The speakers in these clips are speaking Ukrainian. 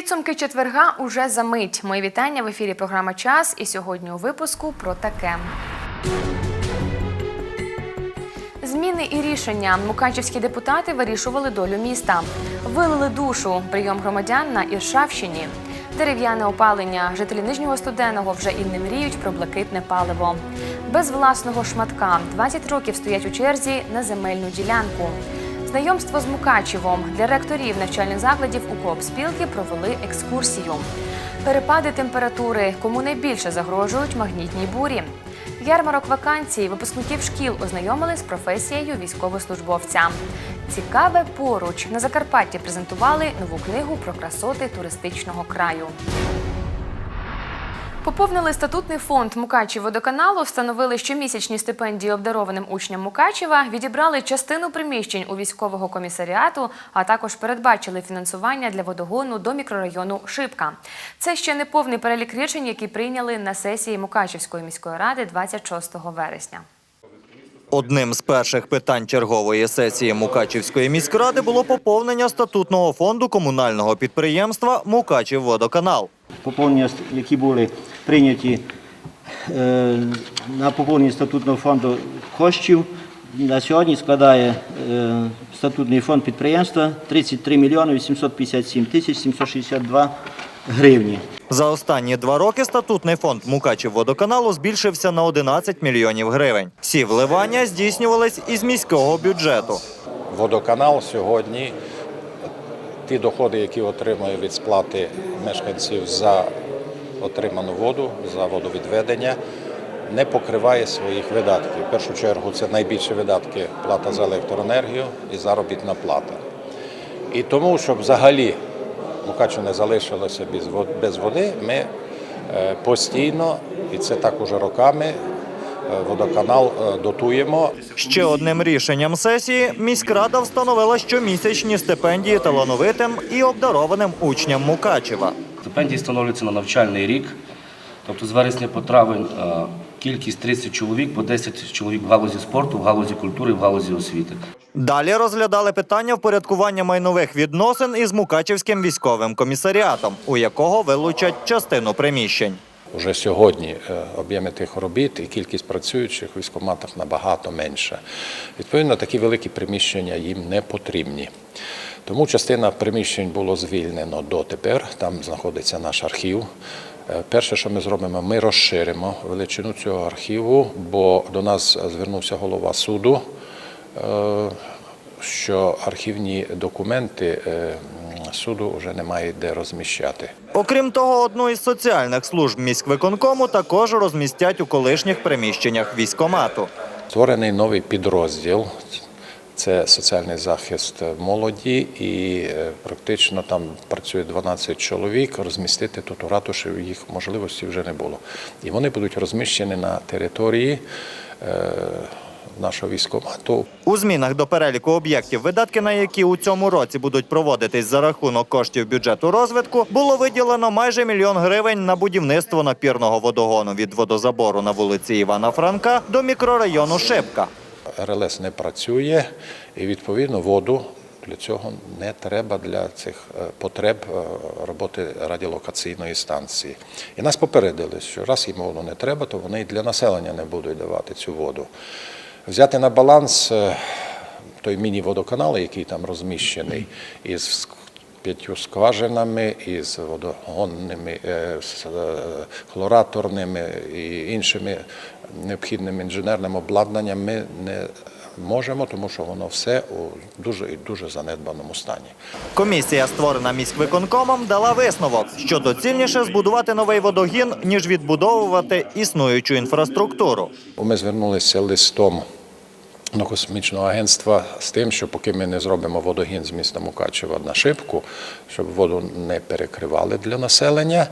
Підсумки четверга уже за мить. Мої вітання в ефірі програма Час. І сьогодні у випуску про таке. Зміни і рішення. Мукачівські депутати вирішували долю міста. Вилили душу. Прийом громадян на Іршавщині. Дерев'яне опалення. Жителі Нижнього Студеного вже і не мріють про блакитне паливо. Без власного шматка 20 років стоять у черзі на земельну ділянку. Знайомство з Мукачевом для ректорів навчальних закладів у коопспілки провели екскурсію. Перепади температури, кому найбільше загрожують магнітні бурі. Ярмарок вакансій випускників шкіл ознайомили з професією військовослужбовця. Цікаве поруч на Закарпатті презентували нову книгу про красоти туристичного краю. Поповнили статутний фонд Мукачівводоканалу, встановили щомісячні стипендії обдарованим учням Мукачева, відібрали частину приміщень у військового комісаріату, а також передбачили фінансування для водогону до мікрорайону Шипка. Це ще не повний перелік рішень, які прийняли на сесії Мукачівської міської ради 26 вересня. Одним з перших питань чергової сесії Мукачівської міськради було поповнення статутного фонду комунального підприємства Мукачівводоканал. поповнення, які були прийняті е, на поповнення статутного фонду коштів, на сьогодні складає е, статутний фонд підприємства 33 мільйони 857 тисяч 762 гривні. За останні два роки статутний фонд Мукачівводоканалу збільшився на 11 мільйонів гривень. Всі вливання здійснювались із міського бюджету. Водоканал сьогодні ті доходи, які отримує від сплати мешканців за отриману воду, за водовідведення, не покриває своїх видатків. В першу чергу це найбільші видатки плата за електроенергію і заробітна плата. І тому, щоб взагалі Мукачево не залишилося без води, ми е, постійно, і це так уже роками, е, водоканал е, дотуємо. Ще одним рішенням сесії міськрада встановила щомісячні стипендії талановитим і обдарованим учням Мукачева. Стипендії встановлюються на навчальний рік, тобто з вересня по травень кількість 30 чоловік, по 10 чоловік в галузі спорту, в галузі культури, в галузі освіти. Далі розглядали питання впорядкування майнових відносин із Мукачівським військовим комісаріатом, у якого вилучать частину приміщень. Уже сьогодні е, об'єми тих робіт і кількість працюючих в військкоматах набагато менша. Відповідно, такі великі приміщення їм не потрібні. Тому частина приміщень було звільнено дотепер. Там знаходиться наш архів. Е, Перше, що ми зробимо, ми розширимо величину цього архіву, бо до нас звернувся голова суду, що архівні документи е, суду вже немає де розміщати. Окрім того, одну із соціальних служб міськвиконкому також розмістять у колишніх приміщеннях військомату. Створений новий підрозділ. Це соціальний захист молоді, і е, практично там працює 12 чоловік. Розмістити тут у ратуші їх можливості вже не було. І вони будуть розміщені на території е, нашого військкомату. У змінах до переліку об'єктів, видатки на які у цьому році будуть проводитись за рахунок коштів бюджету розвитку, було виділено майже мільйон гривень на будівництво напірного водогону від водозабору на вулиці Івана Франка до мікрорайону Шипка. РЛС не працює, і відповідно воду для цього не треба для цих е, потреб е, роботи радіолокаційної станції. І нас попередили, що раз їм воду не треба, то вони і для населення не будуть давати цю воду. Взяти на баланс е, той міні-водоканал, який там розміщений, із п'ятью скважинами, із водогонними, е, е, хлораторними і іншими необхідним інженерним обладнанням ми не можемо, тому що воно все у дуже і дуже занедбаному стані. Комісія, створена міськвиконкомом, дала висновок, що доцільніше збудувати новий водогін, ніж відбудовувати існуючу інфраструктуру. Ми звернулися листом до космічного агентства з тим, що поки ми не зробимо водогін з міста Мукачева на шибку, щоб воду не перекривали для населення.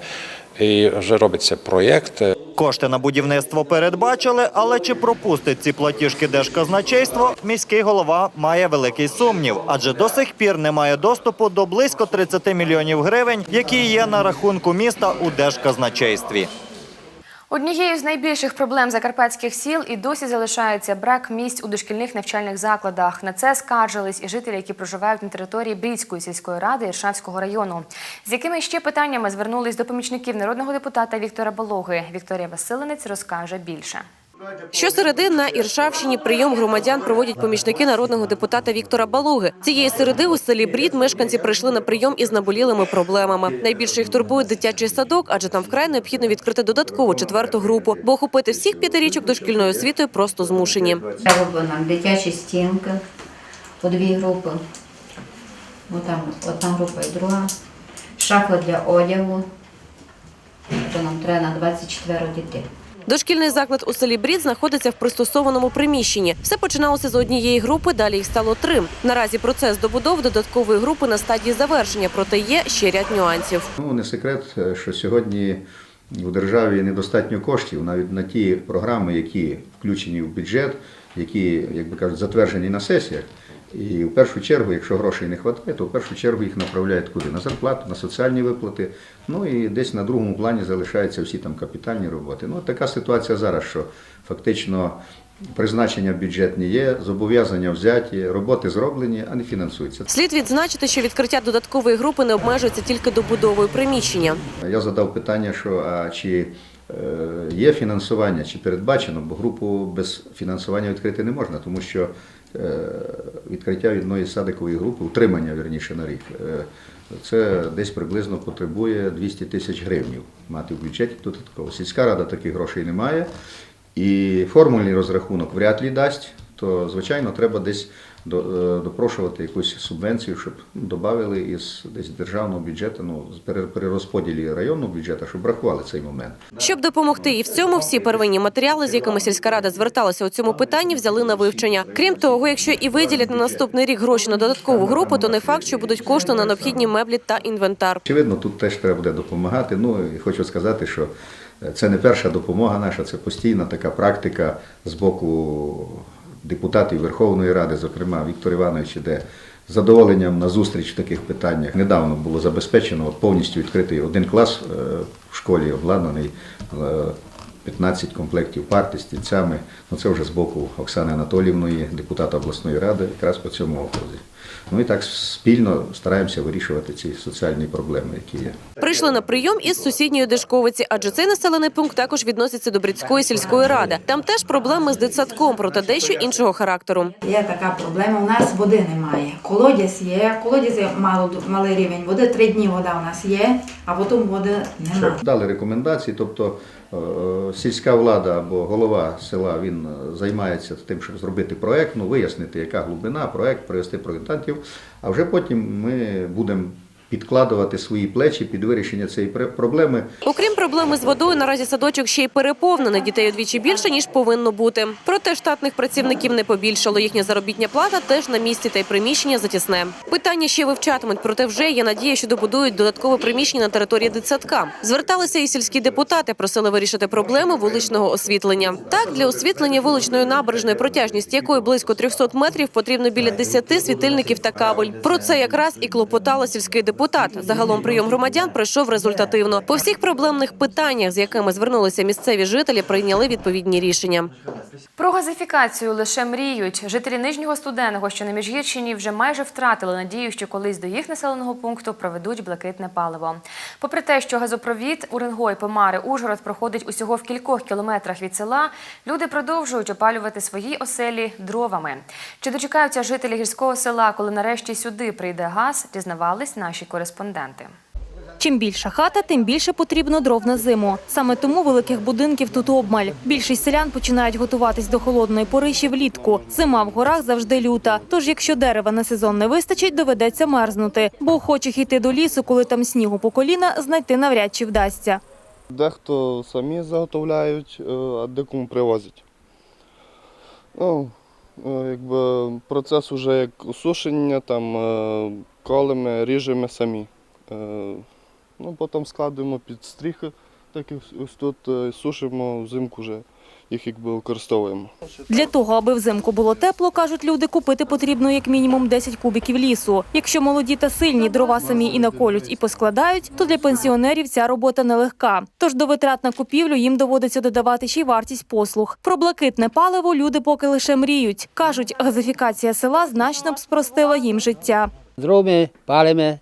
І вже робиться проєкт. Кошти на будівництво передбачили, але чи пропустить ці платіжки держказначейство, міський голова має великий сумнів, адже до сих пір немає доступу до близько 30 мільйонів гривень, які є на рахунку міста у держказначействі. Однією з найбільших проблем закарпатських сіл і досі залишається брак місць у дошкільних навчальних закладах. На це скаржились і жителі, які проживають на території Брідської сільської ради Іршавського району. З якими ще питаннями звернулись до помічників народного депутата Віктора Балоги. Вікторія Василинець розкаже більше. Щосереди на Іршавщині прийом громадян проводять помічники народного депутата Віктора Балуги. Цієї середи у селі Брід мешканці прийшли на прийом із наболілими проблемами. Найбільше їх турбує дитячий садок, адже там вкрай необхідно відкрити додаткову четверту групу, бо охопити всіх п'ятирічок дошкільною освітою просто змушені. Треба нам дитячі стінки по дві групи. Бо там одна група і друга. Шафа для одягу. То нам треба на 24 дітей. Дошкільний заклад у селі Брід знаходиться в пристосованому приміщенні. Все починалося з однієї групи, далі їх стало три. Наразі процес добудов додаткової групи на стадії завершення, проте є ще ряд нюансів. Ну, не секрет, що сьогодні у державі недостатньо коштів навіть на ті програми, які включені в бюджет, які, як би кажуть, затверджені на сесіях. І в першу чергу, якщо грошей не вистачає, то в першу чергу їх направляють куди? На зарплату, на соціальні виплати. Ну і десь на другому плані залишаються всі там капітальні роботи. Ну, така ситуація зараз, що фактично призначення бюджетні є, зобов'язання взяті, роботи зроблені, а не фінансуються. Слід відзначити, що відкриття додаткової групи не обмежується тільки добудовою приміщення. Я задав питання, що а чи е, є фінансування, чи передбачено, бо групу без фінансування відкрити не можна, тому що відкриття одної садикової групи, утримання вірніше на рік, е, це десь приблизно потребує 200 тисяч гривнів мати в бюджеті додатково. Сільська рада таких грошей не має, і формульний розрахунок вряд ли дасть, то звичайно треба десь е, допрошувати якусь субвенцію, щоб додали із десь державного бюджету, ну з пере- перерозподілі районного бюджету, щоб врахували цей момент. Щоб допомогти і в цьому, всі первинні матеріали, з якими сільська рада зверталася у цьому питанні, взяли на вивчення. Крім того, якщо і виділять на наступний рік гроші на додаткову групу, то не факт, що будуть кошти на необхідні меблі та інвентар. Очевидно, тут теж треба буде допомагати. Ну і хочу сказати, що е, це не перша допомога наша, це постійна така практика з боку депутатів Верховної Ради, зокрема Віктор Іванович іде з задоволенням на зустріч в таких питаннях. Недавно було забезпечено повністю відкритий один клас е, в школі, обладнаний. е, 15 комплектів парти стільцями. Ну це вже з боку Оксани Анатоліївної, депутата обласної ради, якраз по цьому окрузі. Ну і так спільно стараємося вирішувати ці соціальні проблеми, які є. Прийшли на прийом із сусідньої Дешковиці, адже цей населений пункт також відноситься до Брідської сільської ради. Там теж проблеми з дитсадком, проте дещо іншого характеру. Є така проблема. У нас води немає. Колодязь є, колодязь є мало малий рівень води. Три дні вода у нас є, а потім води немає. дали рекомендації, тобто сільська влада або голова села він е, займається тим, щоб зробити проект, ну вияснити, яка глибина, проект, привести проєктантів, а вже потім ми будемо підкладувати свої плечі під вирішення цієї проблеми. Окрім проблеми з водою, наразі садочок ще й переповнений. Дітей удвічі більше ніж повинно бути. Проте штатних працівників не побільшало. Їхня заробітня плата теж на місці, та й приміщення затісне. Питання ще вивчатимуть, проте вже є надія, що добудують додаткове приміщення на території дитсадка. Зверталися і сільські депутати, просили вирішити проблеми вуличного освітлення. Так, для освітлення вуличної набережної, протяжність якої близько 300 метрів, потрібно біля 10 світильників та кабель. Про це якраз і клопотала сільський депутат. Загалом прийом громадян пройшов результативно. По всіх проблемних питаннях, з якими звернулися місцеві жителі, прийняли відповідні рішення. Про газифікацію лише мріють. Жителі Нижнього Студеного, що на Міжгірщині, вже майже втратили надію, що колись до їх населеного пункту проведуть блакитне паливо. Попри те, що газопровід Уренгой, Помари, Ужгород проходить усього в кількох кілометрах від села, люди продовжують опалювати свої оселі дровами. Чи дочекаються жителі гірського села, коли нарешті сюди прийде газ, дізнавались наші кореспонденти. Чим більша хата, тим більше потрібно дров на зиму. Саме тому великих будинків тут обмаль. Більшість селян починають готуватись до холодної пори ще влітку. Зима в горах завжди люта. Тож, якщо дерева на сезон не вистачить, доведеться мерзнути. Бо охочих йти до лісу, коли там снігу по коліна, знайти навряд чи вдасться. Дехто самі заготовляють, е, а декому привозять. Ну, е, якби процес уже як сушення, там е, колемо, ріжемо самі. Е, Ну, потім складуємо під стріхи, так як ось тут е, сушимо взимку вже їх якби використовуємо. Для того, аби взимку було тепло, кажуть люди, купити потрібно як мінімум 10 кубиків лісу. Якщо молоді та сильні дрова самі і наколють, і поскладають, то для пенсіонерів ця робота нелегка. Тож до витрат на купівлю їм доводиться додавати ще й вартість послуг. Про блакитне паливо люди поки лише мріють. Кажуть, газифікація села значно б спростила їм життя. Дроби, палимо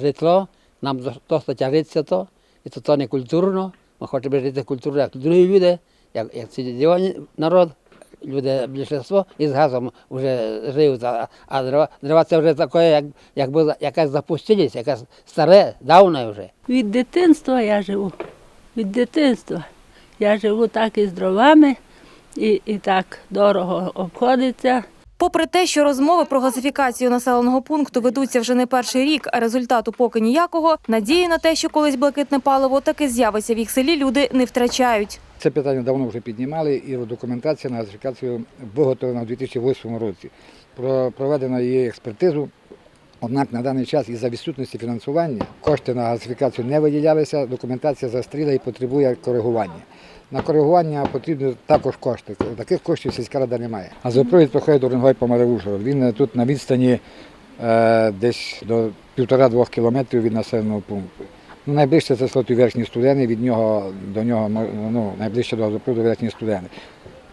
житло, нам до- досить тягнеться то, і то, то не культурно. Ми хочемо жити культурно, як другі люди, як, як цивілізований народ. Люди більшинство із газом вже живуть, а, а дрова, дрова це вже таке, як, якби якась запустилість, якась старе, давне вже. Від дитинства я живу. Від дитинства. Я живу так із дровами, і, і так дорого обходиться. Попри те, що розмови про газифікацію населеного пункту ведуться вже не перший рік, а результату поки ніякого, надії на те, що колись блакитне паливо таки з'явиться в їх селі, люди не втрачають. Це питання давно вже піднімали, і документація на газифікацію виготовлена у 2008 році. Про проведено її експертизу. Однак на даний час із-за відсутності фінансування кошти на газифікацію не виділялися, документація застріла і потребує коригування. На коригування потрібні також кошти. Таких коштів сільська рада не має. Газопровід проходить до Ренгой по Ужгород. Він е, тут на відстані е, десь до півтора-двох кілометрів від населеного пункту. Ну, найближче це село Верхні Студени, від нього до нього ну, найближче до газопроводу Верхні Студени.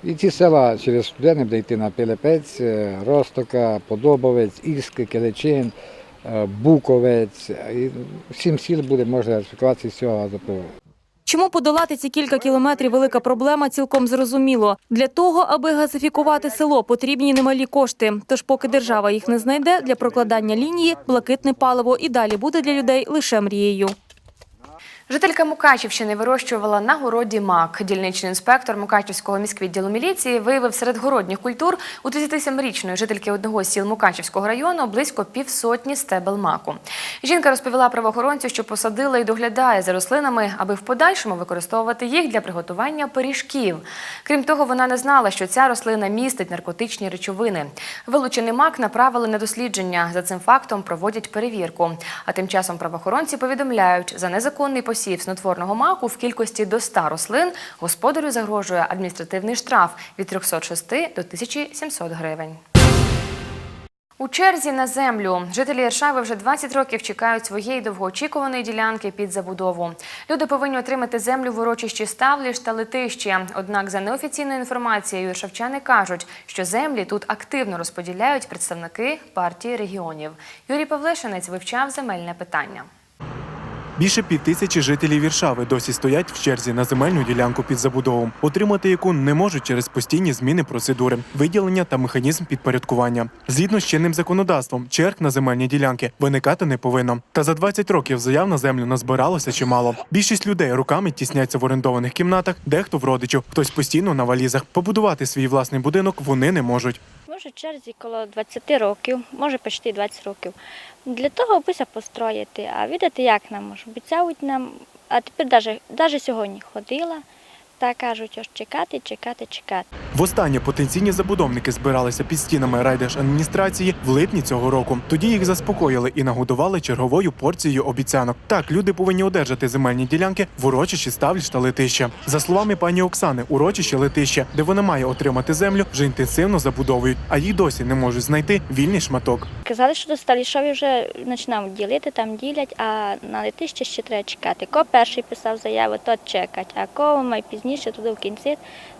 І ці села через Студени буде йти на Пилипець, е, Ростока, Подобовець, Ільське, Келечин, е, Буковець. І сім сіл буде можна з цього газопроводу. Чому подолати ці кілька кілометрів велика проблема, цілком зрозуміло. Для того, аби газифікувати село, потрібні немалі кошти. Тож, поки держава їх не знайде, для прокладання лінії блакитне паливо і далі буде для людей лише мрією. Жителька Мукачівщини вирощувала на городі мак. Дільничний інспектор Мукачівського міськвідділу міліції виявив серед городніх культур у 37-річної жительки одного з сіл Мукачівського району близько півсотні стебел маку. Жінка розповіла правоохоронцю, що посадила і доглядає за рослинами, аби в подальшому використовувати їх для приготування пиріжків. Крім того, вона не знала, що ця рослина містить наркотичні речовини. Вилучений мак направили на дослідження. За цим фактом проводять перевірку. А тим часом правоохоронці повідомляють, за незаконний посів снотворного маку в кількості до 100 рослин господарю загрожує адміністративний штраф від 306 до 1700 гривень. У черзі на землю жителі Іршави вже 20 років чекають своєї довгоочікуваної ділянки під забудову. Люди повинні отримати землю в урочищі Ставліш та Летище. Однак, за неофіційною інформацією, іршавчани кажуть, що землі тут активно розподіляють представники партії регіонів. Юрій Павлишинець вивчав земельне питання. Більше півтисячі жителів Віршави досі стоять в черзі на земельну ділянку під забудову, отримати яку не можуть через постійні зміни процедури, виділення та механізм підпорядкування. Згідно з чинним законодавством, черг на земельні ділянки виникати не повинно. Та за 20 років заяв на землю назбиралося чимало. Більшість людей руками тісняться в орендованих кімнатах, дехто в родичів, хтось постійно на валізах. Побудувати свій власний будинок вони не можуть. Може, черзі коло 20 років, може почти 20 років. Для того, аби построїти, а відати як нам. Обіцяють нам, а тепер навіть сьогодні ходила, та кажуть, ось чекати, чекати, чекати. Востаннє потенційні забудовники збиралися під стінами райдержадміністрації в липні цього року. Тоді їх заспокоїли і нагодували черговою порцією обіцянок. Так, люди повинні одержати земельні ділянки в урочищі Ставліш та Летище. За словами пані Оксани, урочище Летище, де вона має отримати землю, вже інтенсивно забудовують, а їй досі не можуть знайти вільний шматок. Казали, що до Сталішові вже починають ділити, там ділять, а на летище ще треба чекати. Ко перший писав заяву, то чекать, а ко май пізніше туди в кінці,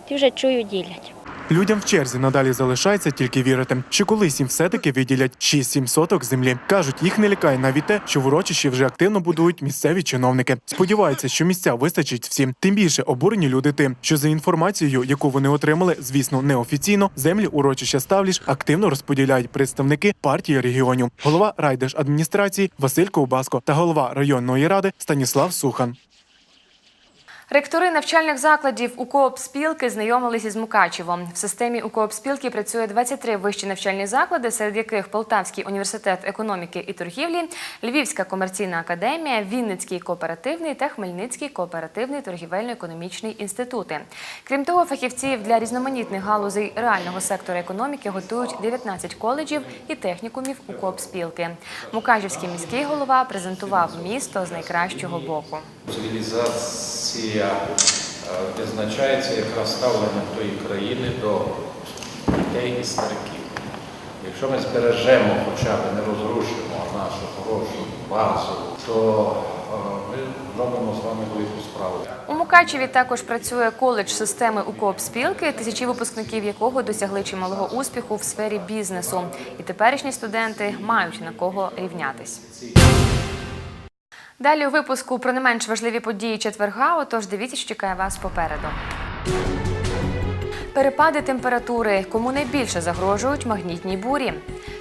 ті вже чую ділять. Людям в черзі надалі залишається тільки вірити, що колись їм все-таки виділять 6-7 соток землі. Кажуть, їх не лякає навіть те, що в урочищі вже активно будують місцеві чиновники. Сподіваються, що місця вистачить всім. Тим більше обурені люди тим, що за інформацією, яку вони отримали, звісно, неофіційно, землі урочища Ставліш активно розподіляють представники партії регіонів, голова райдержадміністрації Василь Ковбаско та голова районної ради Станіслав Сухан. Ректори навчальних закладів УКООП спілки знайомилися із Мукачевом. В системі УКООП спілки працює 23 вищі навчальні заклади, серед яких Полтавський університет економіки і торгівлі, Львівська комерційна академія, Вінницький кооперативний та Хмельницький кооперативний торгівельно-економічний інститути. Крім того, фахівців для різноманітних галузей реального сектора економіки готують 19 коледжів і технікумів УКООП спілки. Мукачевський міський голова презентував місто з найкращого боку. Цивілізація відзначається якраз ставлення тої країни до дітей і стариків. Якщо ми збережемо, хоча б не розрушимо нашу хорошу базу, то е, ми робимо з вами велику справу. У Мукачеві також працює коледж системи УКОП-спілки, тисячі випускників якого досягли чималого успіху в сфері бізнесу. І теперішні студенти мають на кого рівнятись. Далі у випуску про не менш важливі події четверга. Отож, дивіться, що чекає вас попереду. Перепади температури, кому найбільше загрожують магнітні бурі.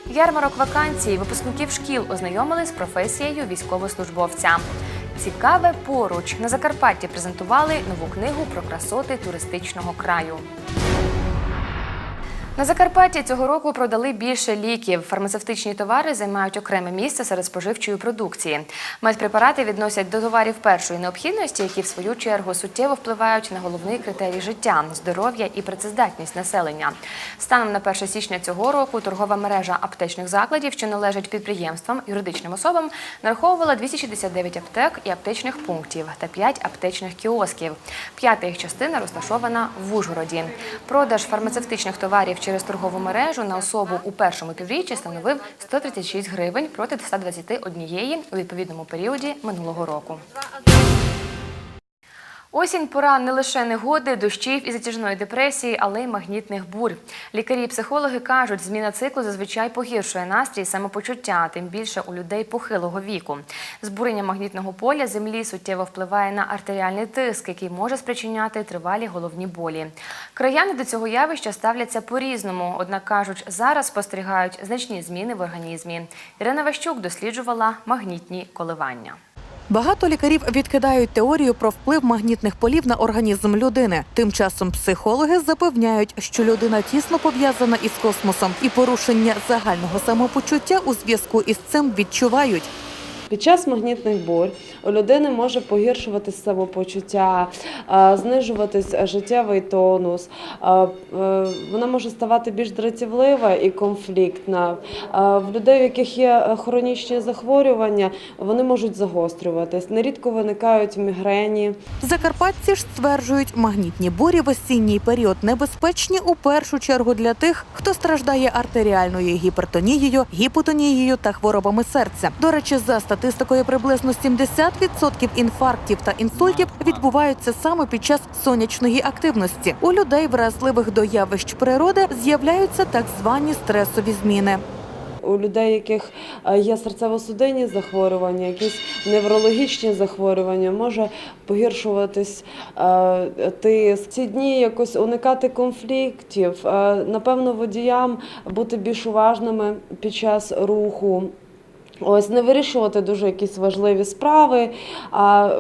Ярмарок вакансій випускників шкіл ознайомили з професією військовослужбовця. Цікаве поруч на Закарпатті презентували нову книгу про красоти туристичного краю. На Закарпатті цього року продали більше ліків. Фармацевтичні товари займають окреме місце серед споживчої продукції. Медпрепарати відносять до товарів першої необхідності, які в свою чергу суттєво впливають на головний критерій життя здоров'я і працездатність населення. Станом на 1 січня цього року торгова мережа аптечних закладів, що належать підприємствам, юридичним особам, нараховувала 269 аптек і аптечних пунктів та 5 аптечних кіосків. П'ята їх частина розташована в Ужгороді. Продаж фармацевтичних товарів через торгову мережу на особу у першому півріччі становив 136 гривень проти 121 у відповідному періоді минулого року. Осінь пора не лише негоди, дощів і затяжної депресії, але й магнітних бурь. Лікарі і психологи кажуть, зміна циклу зазвичай погіршує настрій самопочуття, тим більше у людей похилого віку. Збурення магнітного поля землі суттєво впливає на артеріальний тиск, який може спричиняти тривалі головні болі. Краяни до цього явища ставляться по-різному, однак кажуть, зараз спостерігають значні зміни в організмі. Ірина Ващук досліджувала магнітні коливання. Багато лікарів відкидають теорію про вплив магнітних полів на організм людини. Тим часом психологи запевняють, що людина тісно пов'язана із космосом, і порушення загального самопочуття у зв'язку із цим відчувають. Під час магнітних бурь у людини може погіршуватись самопочуття, е, знижуватись життєвий тонус, е, е, вона може ставати більш дратівлива і конфліктна. В людей, у яких є хронічні захворювання, вони можуть загострюватись. Нерідко виникають мігрені. Закарпатці ж стверджують, магнітні бурі в осінній період небезпечні у першу чергу для тих, хто страждає артеріальною гіпертонією, гіпотонією та хворобами серця. До речі, за статистикою приблизно 70% інфарктів та інсультів відбуваються саме під час сонячної активності. У людей, вразливих до явищ природи, з'являються так звані стресові зміни. У людей, яких е, є серцево-судинні захворювання, якісь неврологічні захворювання, може погіршуватись е, тиск. Ці дні якось уникати конфліктів, е, напевно, водіям бути більш уважними під час руху. Ось не вирішувати дуже якісь важливі справи. А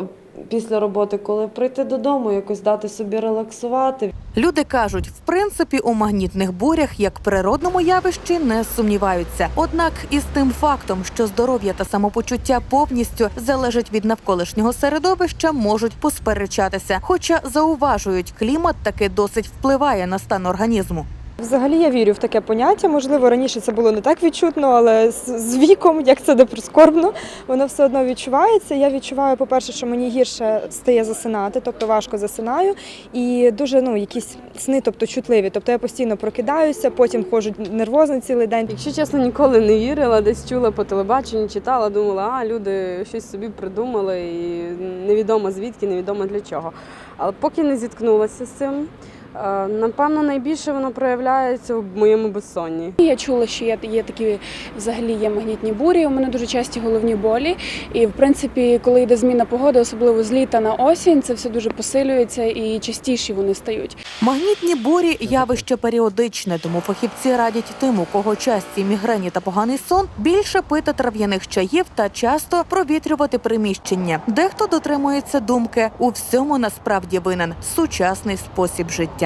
після роботи, коли прийти додому, якось дати собі релаксувати. Люди кажуть, в принципі, у магнітних бурях як природному явищі не сумніваються. Однак із тим фактом, що здоров'я та самопочуття повністю залежать від навколишнього середовища, можуть посперечатися. Хоча зауважують, клімат таки досить впливає на стан організму. Взагалі я вірю в таке поняття. Можливо, раніше це було не так відчутно, але з віком, як це не прискорбно, воно все одно відчувається. Я відчуваю, по-перше, що мені гірше стає засинати, тобто важко засинаю, і дуже ну якісь сни, тобто чутливі. Тобто я постійно прокидаюся, потім ходжу нервозно цілий день. Якщо чесно, ніколи не вірила, десь чула по телебаченню, читала, думала, а люди щось собі придумали, і невідомо звідки, невідомо для чого. Але поки не зіткнулася з цим. Е, Напевно, найбільше воно проявляється в моєму безсонні. Я чула, що є, є такі взагалі є магнітні бурі. У мене дуже часті головні болі. І в принципі, коли йде зміна погоди, особливо з літа на осінь, це все дуже посилюється і частіші вони стають. Магнітні бурі явище періодичне, тому фахівці радять тим, у кого часті мігрені та поганий сон, більше пити трав'яних чаїв та часто провітрювати приміщення. Дехто дотримується думки у всьому насправді винен сучасний спосіб життя.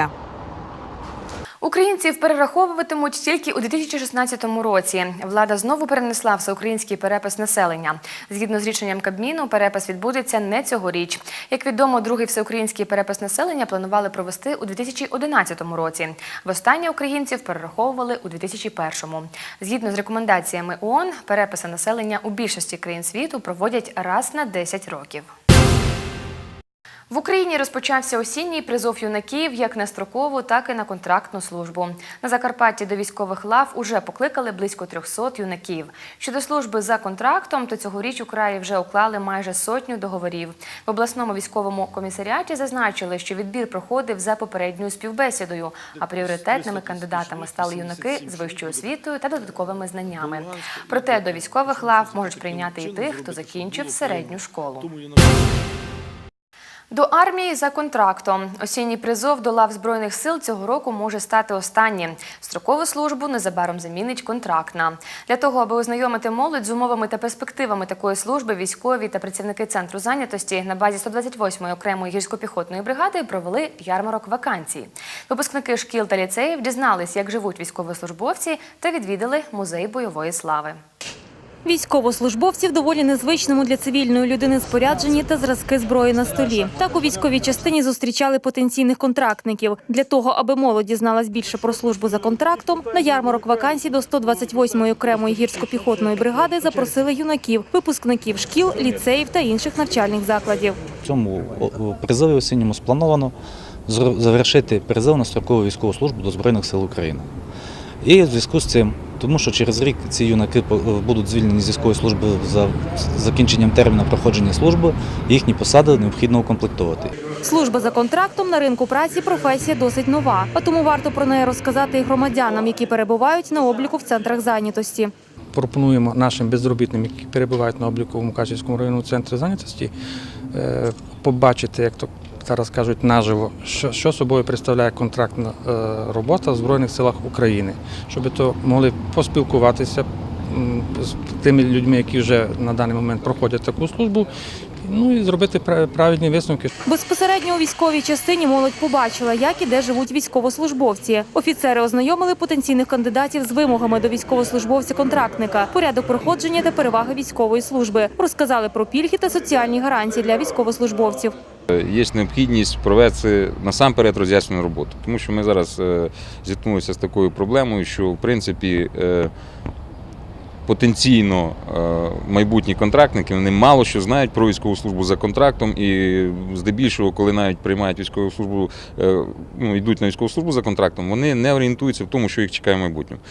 Українців перераховуватимуть тільки у 2016 році. Влада знову перенесла всеукраїнський перепис населення. Згідно з рішенням Кабміну, перепис відбудеться не цьогоріч. Як відомо, другий всеукраїнський перепис населення планували провести у 2011 році. Востаннє українців перераховували у 2001-му. Згідно з рекомендаціями ООН, переписи населення у більшості країн світу проводять раз на 10 років. В Україні розпочався осінній призов юнаків як на строкову, так і на контрактну службу. На Закарпатті до військових лав уже покликали близько 300 юнаків. Щодо служби за контрактом, то цьогоріч у краї вже уклали майже сотню договорів. В обласному військовому комісаріаті зазначили, що відбір проходив за попередньою співбесідою, а пріоритетними кандидатами стали юнаки з вищою освітою та додатковими знаннями. Проте до військових лав можуть прийняти і тих, хто закінчив середню школу. До армії за контрактом. Осінній призов до лав Збройних сил цього року може стати останнім. Строкову службу незабаром замінить контрактна. Для того, аби ознайомити молодь з умовами та перспективами такої служби, військові та працівники центру зайнятості на базі 128-ї окремої гірсько-піхотної бригади провели ярмарок вакансій. Випускники шкіл та ліцеїв дізнались, як живуть військовослужбовці, та відвідали музей бойової слави. Військовослужбовці в доволі незвичному для цивільної людини спорядженні та зразки зброї на столі. Так у військовій частині зустрічали потенційних контрактників. Для того, аби молодь дізналась більше про службу за контрактом, на ярмарок вакансій до 128-ї окремої гірсько-піхотної бригади запросили юнаків, випускників шкіл, ліцеїв та інших навчальних закладів. Цьому призові осінньому сплановано завершити призов на строкову військову службу до Збройних сил України. І в зв'язку з цим, тому що через рік ці юнаки будуть звільнені з військової служби за закінченням терміну проходження служби, їхні посади необхідно укомплектовувати. Служба за контрактом на ринку праці професія досить нова, а тому варто про неї розказати і громадянам, які перебувають на обліку в центрах зайнятості. пропонуємо нашим безробітним, які перебувають на обліку в Мукачівському районному центрі зайнятості, е, побачити, як то зараз кажуть, наживо, що, що собою представляє контрактна е, робота в Збройних силах України, щоб то могли поспілкуватися з тими людьми, які вже на даний момент проходять таку службу, ну і зробити пра- правильні висновки. Безпосередньо у військовій частині молодь побачила, як і де живуть військовослужбовці. Офіцери ознайомили потенційних кандидатів з вимогами до військовослужбовця-контрактника, порядок проходження та переваги військової служби. Розказали про пільги та соціальні гарантії для військовослужбовців. Є необхідність провести насамперед роз'яснену роботу, тому що ми зараз е, зіткнулися з такою проблемою, що в принципі е, потенційно е, майбутні контрактники вони мало що знають про військову службу за контрактом, і здебільшого, коли навіть приймають військову службу, е, ну йдуть на військову службу за контрактом, вони не орієнтуються в тому, що їх чекає в майбутньому.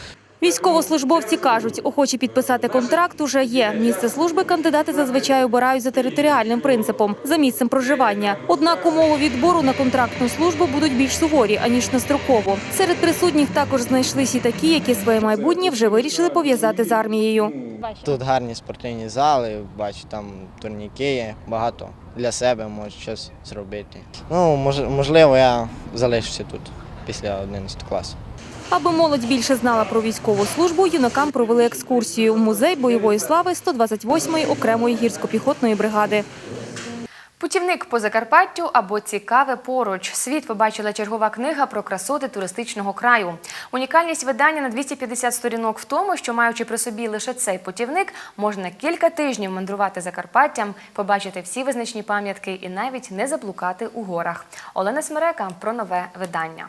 Військовослужбовці кажуть, охочі підписати контракт уже є. Місце служби кандидати зазвичай обирають за територіальним принципом, за місцем проживання. Однак умови відбору на контрактну службу будуть більш суворі, аніж на строкову. Серед присутніх також знайшлись і такі, які своє майбутнє вже вирішили пов'язати з армією. Тут гарні спортивні зали, бачу, там турніки є, багато для себе можу щось зробити. Ну, мож- можливо, я залишуся тут після 11 класу. Аби молодь більше знала про військову службу, юнакам провели екскурсію в музей бойової слави 128-ї окремої гірсько-піхотної бригади. Путівник по Закарпаттю або цікаве поруч. Світ побачила чергова книга про красоти туристичного краю. Унікальність видання на 250 сторінок в тому, що маючи при собі лише цей путівник, можна кілька тижнів мандрувати Закарпаттям, побачити всі визначні пам'ятки і навіть не заблукати у горах. Олена Смерека про нове видання.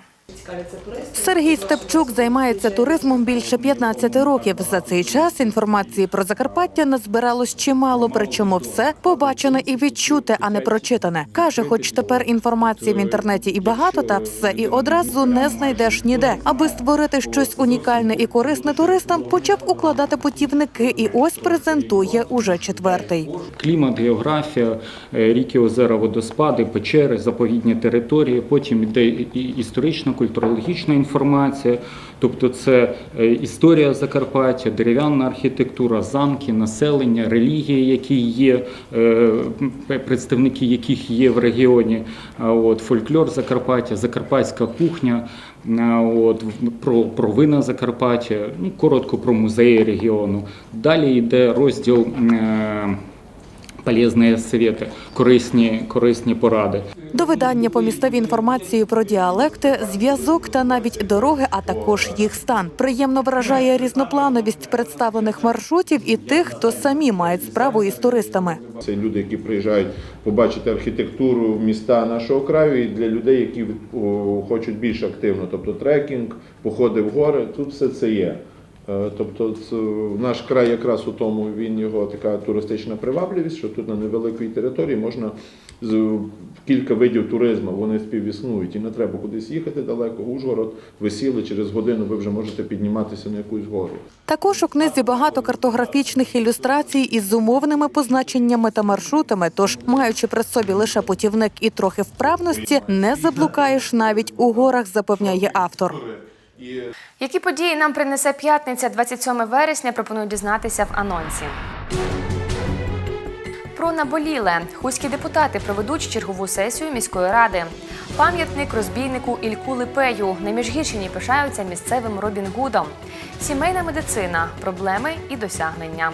Сергій Степчук займається туризмом більше 15 років. За цей час інформації про Закарпаття назбиралось чимало, причому все побачене і відчуте, а не прочитане. Каже, хоч тепер інформації в інтернеті і багато, та все і одразу не знайдеш ніде. Аби створити щось унікальне і корисне туристам, почав укладати путівники, і ось презентує уже четвертий. Клімат, географія, е, ріки, озера, водоспади, печери, заповідні території. Потім йде і історична, культурологічна інформація. Тобто це е, історія Закарпаття, дерев'яна архітектура, замки, населення, релігії, які є, е, представники яких є в регіоні. От, фольклор Закарпаття, закарпатська кухня, от, про, про вина Закарпаття, ну, коротко про музеї регіону. Далі йде розділ е, полезні совєти, корисні, корисні поради. До видання помістив інформацію про діалекти, зв'язок та навіть дороги, а також їх стан. Приємно вражає різноплановість представлених маршрутів і тих, хто самі мають справу із туристами. Це люди, які приїжджають побачити архітектуру міста нашого краю, і для людей, які хочуть більш активно, тобто трекінг, походи в гори, тут все це є. Е, Тобто наш край якраз у тому він його така туристична привабливість, що тут на невеликій території можна з кілька видів туризму, вони співіснують, і не треба кудись їхати далеко. Ужгород, ви сіли через годину, ви вже можете підніматися на якусь гору. Також у книзі багато картографічних ілюстрацій із зумовними позначеннями та маршрутами. Тож, маючи при собі лише путівник і трохи вправності, не заблукаєш навіть у горах, запевняє автор. Які події нам принесе п'ятниця 27 вересня, пропоную дізнатися в анонсі. Про наболіле хуські депутати проведуть чергову сесію міської ради. Пам'ятник розбійнику Ільку Липею на Міжгірщині пишаються місцевим Робін Гудом. Сімейна медицина, проблеми і досягнення.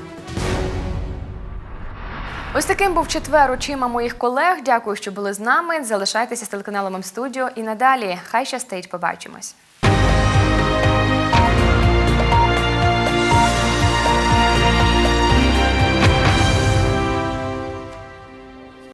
Ось таким був четвер очима моїх колег. Дякую, що були з нами. Залишайтеся з телеканалом М-студіо і надалі. Хай щастить, побачимось.